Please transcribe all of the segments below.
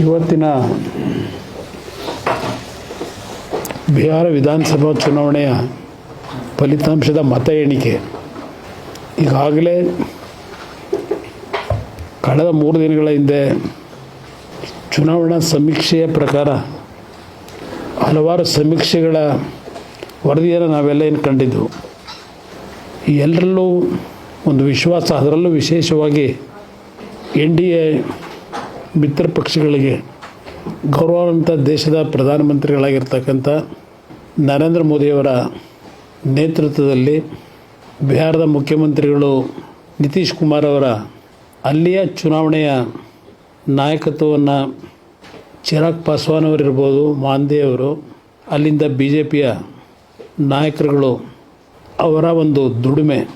ಇವತ್ತಿನ ಬಿಹಾರ ವಿಧಾನಸಭಾ ಚುನಾವಣೆಯ ಫಲಿತಾಂಶದ ಮತ ಎಣಿಕೆ. ಈಗಾಗಲೇ ಕಳೆದ ಮೂರು ದಿನಗಳ ಹಿಂದೆ ಚುನಾವಣಾ ಸಮೀಕ್ಷೆಯ ಪ್ರಕಾರ ಹಲವಾರು ಸಮೀಕ್ಷೆಗಳ ವರದಿಯನ್ನು ನಾವೆಲ್ಲ ಏನು ಕಂಡಿದ್ದು ಎಲ್ಲರಲ್ಲೂ ಒಂದು ವಿಶ್ವಾಸ, ಅದರಲ್ಲೂ ವಿಶೇಷವಾಗಿ ಎನ್ ಡಿ ಎ ಮಿತ್ರ ಪಕ್ಷಗಳಿಗೆ ಗೌರವಾನ್ವಿತ ದೇಶದ ಪ್ರಧಾನಮಂತ್ರಿಗಳಾಗಿರ್ತಕ್ಕಂಥ ನರೇಂದ್ರ ಮೋದಿಯವರ ನೇತೃತ್ವದಲ್ಲಿ ಬಿಹಾರದ ಮುಖ್ಯಮಂತ್ರಿಗಳು ನಿತೀಶ್ ಕುಮಾರ್ ಅವರ ಅಲ್ಲಿಯ ಚುನಾವಣೆಯ ನಾಯಕತ್ವವನ್ನು ಚಿರಾಗ್ ಪಾಸ್ವಾನ್ ಅವರಿರ್ಬೋದು, ಮಾಂದೆ ಅವರು, ಅಲ್ಲಿಂದ ಬಿ ಜೆ ಪಿಯ ನಾಯಕರುಗಳು ಅವರ ಒಂದು ದುಡಿಮೆ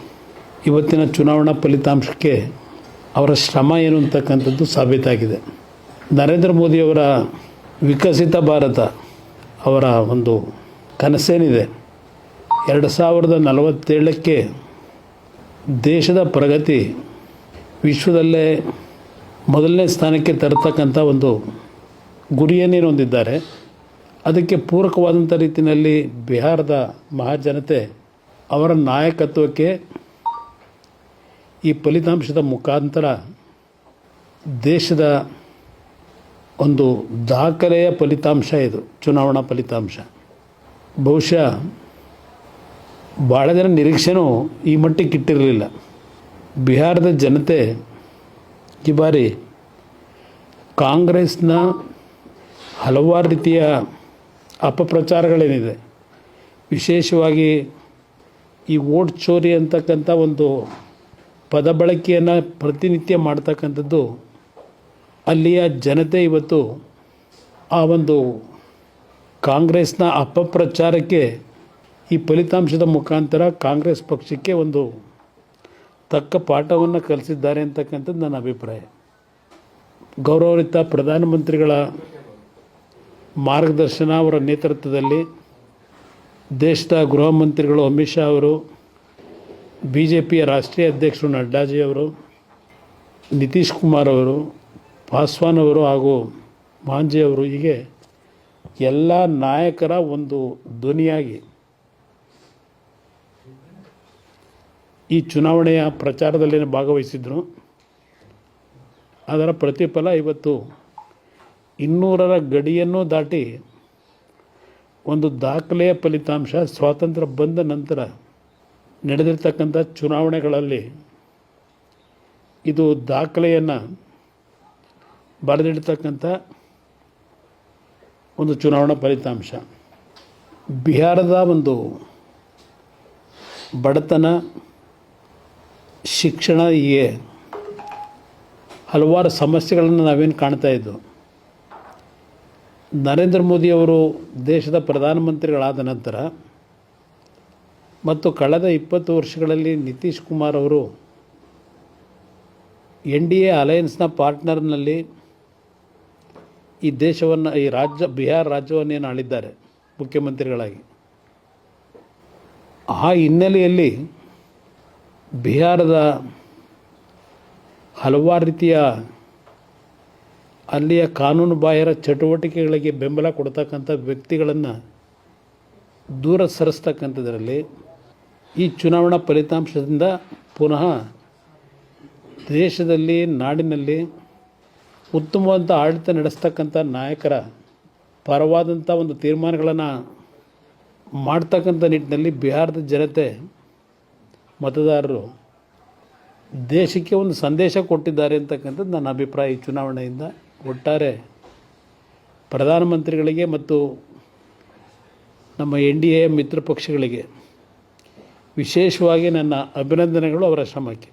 ಇವತ್ತಿನ ಚುನಾವಣಾ ಫಲಿತಾಂಶಕ್ಕೆ ಅವರ ಶ್ರಮ ಏನು ಅಂತಕ್ಕಂಥದ್ದು ಸಾಬೀತಾಗಿದೆ. ನರೇಂದ್ರ ಮೋದಿಯವರ ವಿಕಸಿತ ಭಾರತ ಅವರ ಒಂದು ಕನಸೇನಿದೆ. ಎರಡು ಸಾವಿರದ ನಲವತ್ತೇಳಕ್ಕೆ ದೇಶದ ಪ್ರಗತಿ ವಿಶ್ವದಲ್ಲೇ ಮೊದಲನೇ ಸ್ಥಾನಕ್ಕೆ ತರತಕ್ಕಂಥ ಒಂದು ಗುರಿಯನ್ನೇನು ಹೊಂದಿದ್ದಾರೆ ಅದಕ್ಕೆ ಪೂರಕವಾದಂಥ ರೀತಿಯಲ್ಲಿ ಬಿಹಾರದ ಮಹಾಜನತೆ ಅವರ ನಾಯಕತ್ವಕ್ಕೆ ಈ ಫಲಿತಾಂಶದ ಮುಖಾಂತರ ದೇಶದ ಒಂದು ದಾಖಲೆಯ ಫಲಿತಾಂಶ ಇದು, ಚುನಾವಣಾ ಫಲಿತಾಂಶ. ಬಹುಶಃ ಭಾಳ ಜನ ನಿರೀಕ್ಷೆನೂ ಈ ಮಟ್ಟಿಗೆ ಇಟ್ಟಿರಲಿಲ್ಲ. ಬಿಹಾರದ ಜನತೆ, ಈ ಬಾರಿ ಕಾಂಗ್ರೆಸ್ನ ಹಲವಾರು ರೀತಿಯ ಅಪಪ್ರಚಾರಗಳೇನಿದೆ. ವಿಶೇಷವಾಗಿ ಈ ವೋಟ್ ಚೋರಿ ಅಂತಕ್ಕಂಥ ಒಂದು ಪದ ಬಳಕೆಯನ್ನು ಪ್ರತಿನಿತ್ಯ ಮಾಡ್ತಕ್ಕಂಥದ್ದು ಅಲ್ಲಿಯ ಜನತೆ ಇವತ್ತು ಆ ಒಂದು ಕಾಂಗ್ರೆಸ್ನ ಅಪಪ್ರಚಾರಕ್ಕೆ ಈ ಫಲಿತಾಂಶದ ಮುಖಾಂತರ ಕಾಂಗ್ರೆಸ್ ಪಕ್ಷಕ್ಕೆ ಒಂದು ತಕ್ಕ ಪಾಠವನ್ನು ಕಲಿಸಿದ್ದಾರೆ ಅಂತಕ್ಕಂಥದ್ದು ನನ್ನ ಅಭಿಪ್ರಾಯ. ಗೌರವಯುತ ಪ್ರಧಾನಮಂತ್ರಿಗಳ ಮಾರ್ಗದರ್ಶನ ಅವರ ನೇತೃತ್ವದಲ್ಲಿ ದೇಶದ ಗೃಹ ಮಂತ್ರಿಗಳು ಅಮಿತ್ ಶಾ ಅವರು ಬಿ ಜೆ ಪಿಯ ರಾಷ್ಟ್ರೀಯ ಅಧ್ಯಕ್ಷರು ನಡ್ಡಾಜಿ ಅವರು, ನಿತೀಶ್ ಕುಮಾರ್ ಅವರು, ಪಾಸ್ವಾನ್ ಅವರು ಹಾಗೂ ಮಾಂಜಿ ಅವರು ಹೀಗೆ ಎಲ್ಲ ನಾಯಕರ ಒಂದು ಧ್ವನಿಯಾಗಿ ಈ ಚುನಾವಣೆಯ ಪ್ರಚಾರದಲ್ಲಿ ಭಾಗವಹಿಸಿದ್ರು. ಅದರ ಪ್ರತಿಫಲ ಇವತ್ತು ಇನ್ನೂರರ ಗಡಿಯನ್ನು ದಾಟಿ ಒಂದು ದಾಖಲೆಯ ಫಲಿತಾಂಶ ಸ್ವಾತಂತ್ರ್ಯ ಬಂದ ನಂತರ ನಡೆದಿರ್ತಕ್ಕಂಥ ಚುನಾವಣೆಗಳಲ್ಲಿ ಇದು ದಾಖಲೆಯನ್ನು ಬರೆದಿಡ್ತಕ್ಕಂಥ ಒಂದು ಚುನಾವಣಾ ಫಲಿತಾಂಶ. ಬಿಹಾರದ ಒಂದು ಬಡತನ ಶಿಕ್ಷಣ ಹೀಗೆ ಹಲವಾರು ಸಮಸ್ಯೆಗಳನ್ನು ನಾವೇನು ಕಾಣ್ತಾ ಇದ್ದೋ ನರೇಂದ್ರ ಮೋದಿಯವರು ದೇಶದ ಪ್ರಧಾನಮಂತ್ರಿಗಳಾದ ನಂತರ ಮತ್ತು ಕಳೆದ ಇಪ್ಪತ್ತು ವರ್ಷಗಳಲ್ಲಿ ನಿತೀಶ್ ಕುಮಾರ್ ಅವರು ಎನ್ ಡಿ ಎ ಅಲಯನ್ಸ್ನ ಪಾರ್ಟ್ನರ್ನಲ್ಲಿ ಈ ದೇಶವನ್ನು, ಈ ರಾಜ್ಯ, ಬಿಹಾರ ರಾಜ್ಯವನ್ನೇನು ಆಳಿದ್ದಾರೆ ಮುಖ್ಯಮಂತ್ರಿಗಳಾಗಿ. ಆ ಹಿನ್ನೆಲೆಯಲ್ಲಿ ಬಿಹಾರದ ಹಲವಾರು ರೀತಿಯ ಅಲ್ಲಿಯ ಕಾನೂನು ಬಾಹಿರ ಚಟುವಟಿಕೆಗಳಿಗೆ ಬೆಂಬಲ ಕೊಡ್ತಕ್ಕಂಥ ವ್ಯಕ್ತಿಗಳನ್ನು ದೂರ ಸರಿಸ್ತಕ್ಕಂಥದ್ರಲ್ಲಿ ಈ ಚುನಾವಣಾ ಫಲಿತಾಂಶದಿಂದ ಪುನಃ ದೇಶದಲ್ಲಿ, ನಾಡಿನಲ್ಲಿ ಉತ್ತಮವಾದಂಥ ಆಡಳಿತ ನಡೆಸ್ತಕ್ಕಂಥ ನಾಯಕರ ಪರವಾದಂಥ ಒಂದು ತೀರ್ಮಾನಗಳನ್ನು ಮಾಡ್ತಕ್ಕಂಥ ನಿಟ್ಟಿನಲ್ಲಿ ಬಿಹಾರದ ಜನತೆ ಮತದಾರರು ದೇಶಕ್ಕೆ ಒಂದು ಸಂದೇಶ ಕೊಟ್ಟಿದ್ದಾರೆ ಅಂತಕ್ಕಂಥದ್ದು ನನ್ನ ಅಭಿಪ್ರಾಯ. ಈ ಚುನಾವಣೆಯಿಂದ ಒಟ್ಟಾರೆ ಪ್ರಧಾನಮಂತ್ರಿಗಳಿಗೆ ಮತ್ತು ನಮ್ಮ ಎನ್ ಡಿ ಎ ಮಿತ್ರ ಪಕ್ಷಗಳಿಗೆ ವಿಶೇಷವಾಗಿ ನನ್ನ ಅಭಿನಂದನೆಗಳು ಅವರ ಶ್ರಮಕ್ಕೆ.